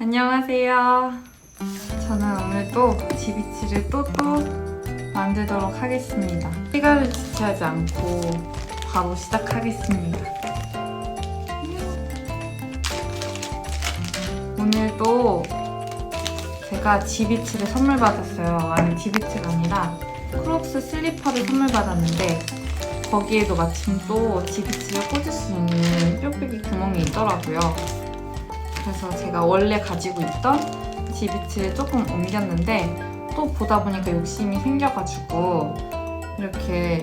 안녕하세요. 저는 오늘 또 지비치를 또또 만들도록 하겠습니다. 시간을 지체하지 않고 바로 시작하겠습니다. 오늘도 제가 지비치를 선물 받았어요. 아니 지비치가 아니라 크록스 슬리퍼를 선물 받았는데 거기에도 마침 또 지비치를 꽂을 수 있는 뾱뾱이 구멍이 있더라고요. 그래서 제가 원래 가지고 있던 지비치를 조금 옮겼는데 또 보다 보니까 욕심이 생겨가지고 이렇게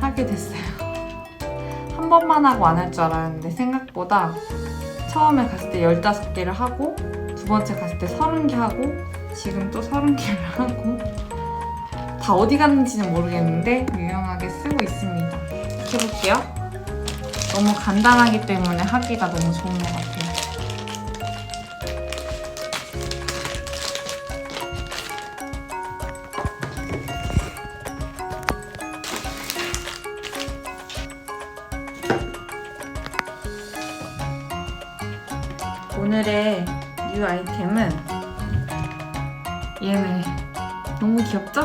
하게 됐어요. 한 번만 하고 안 할 줄 알았는데 생각보다 처음에 갔을 때 15개를 하고 두 번째 갔을 때 30개 하고 지금 또 30개를 하고 다 어디 갔는지는 모르겠는데 유용하게 쓰고 있습니다. 해볼게요. 너무 간단하기 때문에 하기가 너무 좋은 것 같아요. 뉴 아이템은 얘네 너무 귀엽죠?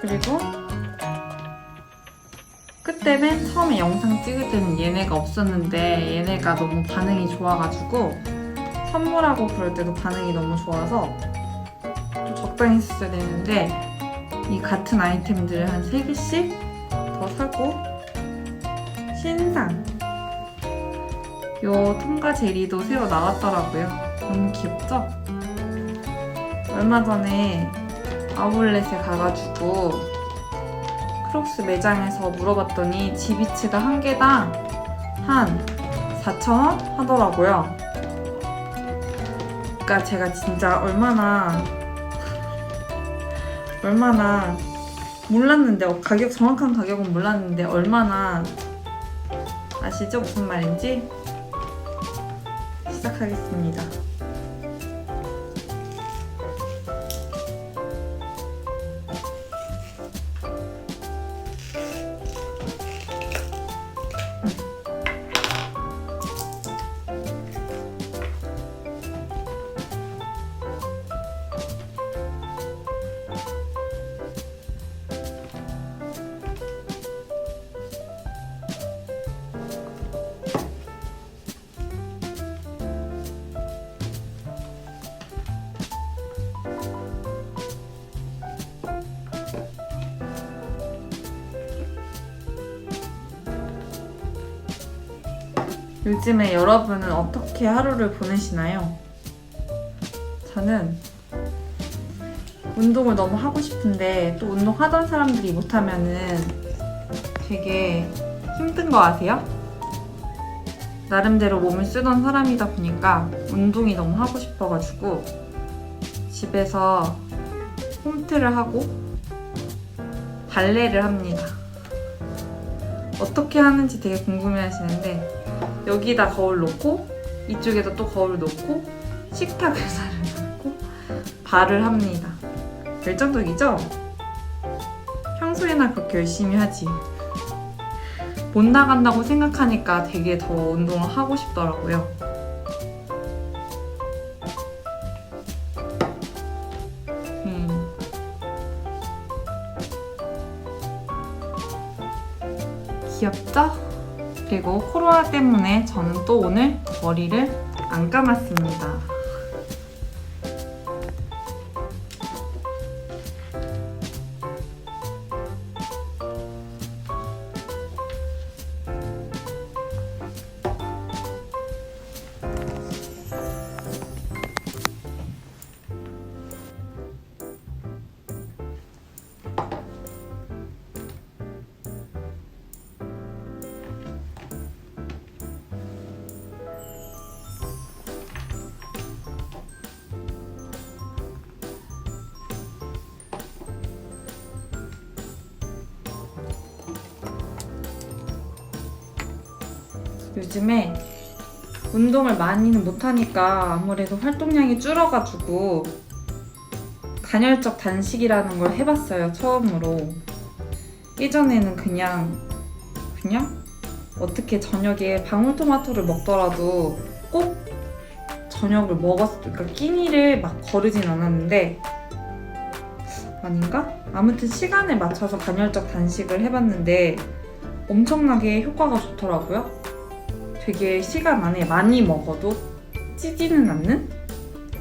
그리고 그때 맨 처음에 영상 찍을 때는 얘네가 없었는데 얘네가 너무 반응이 좋아가지고 선물하고 그럴 때도 반응이 너무 좋아서 좀 적당히 썼어야 되는데 이 같은 아이템들을 한 3개씩 더 사고 신상 요 통과 제리도 새로 나왔더라고요. 너무 귀엽죠? 얼마 전에 아울렛에 가가지고 크록스 매장에서 물어봤더니 지비츠가 한 개당 한 4,000원 하더라고요. 그러니까 제가 진짜 얼마나 얼마나 몰랐는데 어, 가격 정확한 가격은 몰랐는데 얼마나 아시죠 무슨 말인지 시작하겠습니다. 요즘에 여러분은 어떻게 하루를 보내시나요? 저는 운동을 너무 하고 싶은데 또 운동하던 사람들이 못하면은 되게 힘든 거 아세요? 나름대로 몸을 쓰던 사람이다 보니까 운동이 너무 하고 싶어가지고 집에서 홈트를 하고 발레를 합니다. 어떻게 하는지 되게 궁금해 하시는데 여기다 거울 놓고 이쪽에다 또 거울 놓고 식탁 의자를 놓고 발을 합니다. 열정적이죠? 평소에나 그렇게 열심히 하지. 못 나간다고 생각하니까 되게 더 운동을 하고 싶더라고요. 그리고 코로나 때문에 저는 또 오늘 머리를 안 감았습니다. 요즘에 운동을 많이는 못하니까 아무래도 활동량이 줄어가지고 간헐적 단식이라는 걸 해봤어요 처음으로 예전에는 그냥 그냥 어떻게 저녁에 방울토마토를 먹더라도 꼭 저녁을 먹었, 그러니까 끼니를 막 거르진 않았는데 아닌가? 아무튼 시간에 맞춰서 간헐적 단식을 해봤는데 엄청나게 효과가 좋더라고요. 되게 시간 안에 많이 먹어도 찌지는 않는?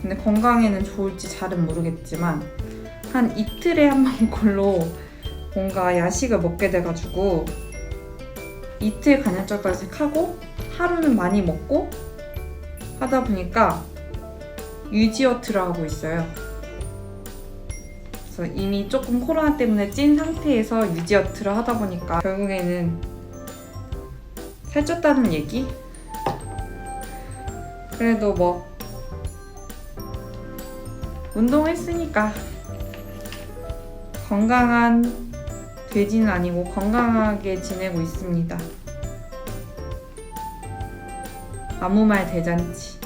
근데 건강에는 좋을지 잘은 모르겠지만 한 이틀에 한 번 걸로 뭔가 야식을 먹게 돼가지고 이틀 간헐적 단식하고 하루는 많이 먹고 하다 보니까 유지어트를 하고 있어요. 그래서 이미 조금 코로나 때문에 찐 상태에서 유지어트를 하다 보니까 결국에는 살쪘다는 얘기? 그래도 뭐 운동했으니까 건강한 돼지는 아니고 건강하게 지내고 있습니다. 아무 말 대잔치.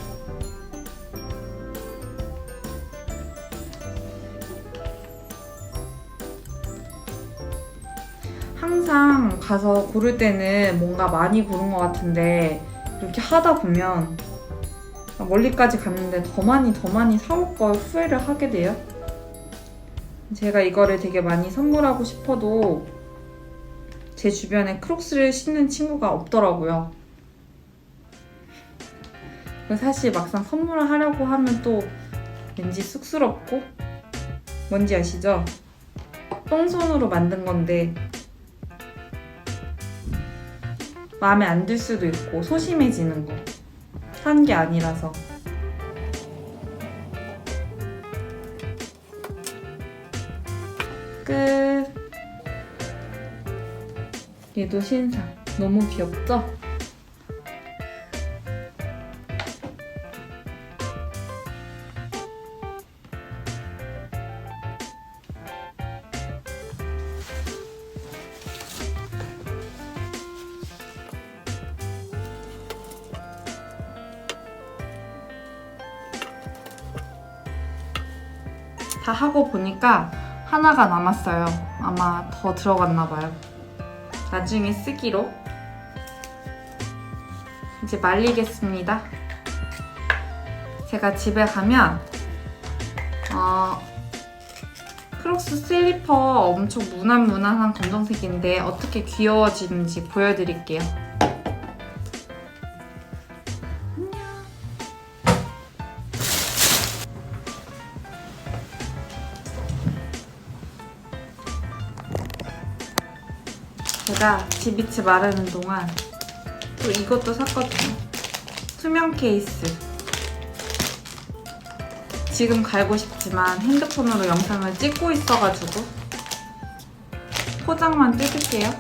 항상 가서 고를 때는 뭔가 많이 고른 것 같은데 이렇게 하다 보면 멀리까지 갔는데 더 많이 더 많이 사올 걸 후회를 하게 돼요. 제가 이거를 되게 많이 선물하고 싶어도 제 주변에 크록스를 신는 친구가 없더라고요. 사실 막상 선물을 하려고 하면 또 왠지 쑥스럽고 뭔지 아시죠? 똥손으로 만든 건데 마음에 안 들 수도 있고 소심해지는 거. 산 게 아니라서. 끝. 얘도 신상. 너무 귀엽죠? 다 하고 보니까 하나가 남았어요. 아마 더 들어갔나 봐요. 나중에 쓰기로. 이제 말리겠습니다. 제가 집에 가면 어, 크록스 슬리퍼 엄청 무난무난한 검정색인데 어떻게 귀여워지는지 보여드릴게요. 제가 지비치 마르는 동안 또 이것도 샀거든요. 투명 케이스. 지금 갈고 싶지만 핸드폰으로 영상을 찍고 있어가지고 포장만 뜯을게요.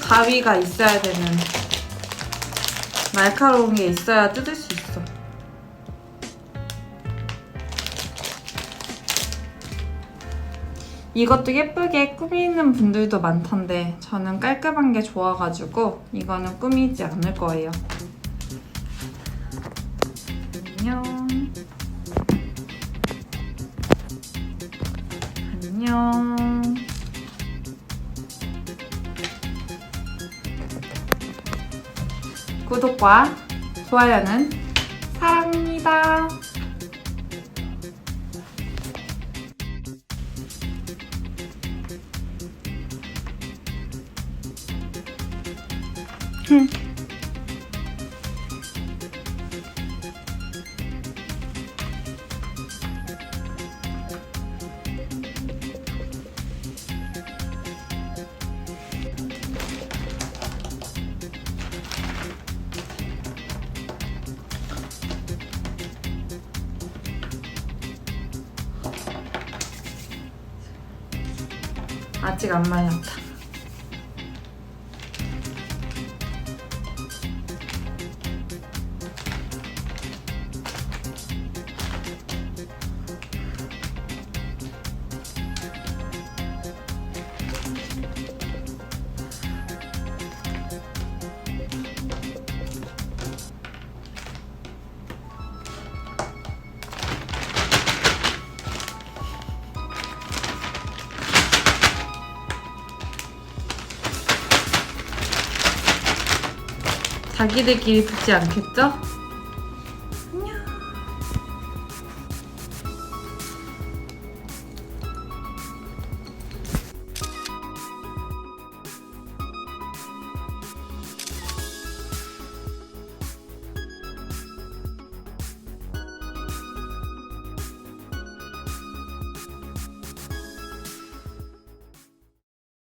가위가 있어야 되는 날카로운 게 있어야 뜯을 수 이것도 예쁘게 꾸미는 분들도 많던데 저는 깔끔한 게 좋아가지고 이거는 꾸미지 않을 거예요. 안녕. 안녕. 구독과 좋아요는 아직 안 말랐다. 자기들끼리 붙지 않겠죠?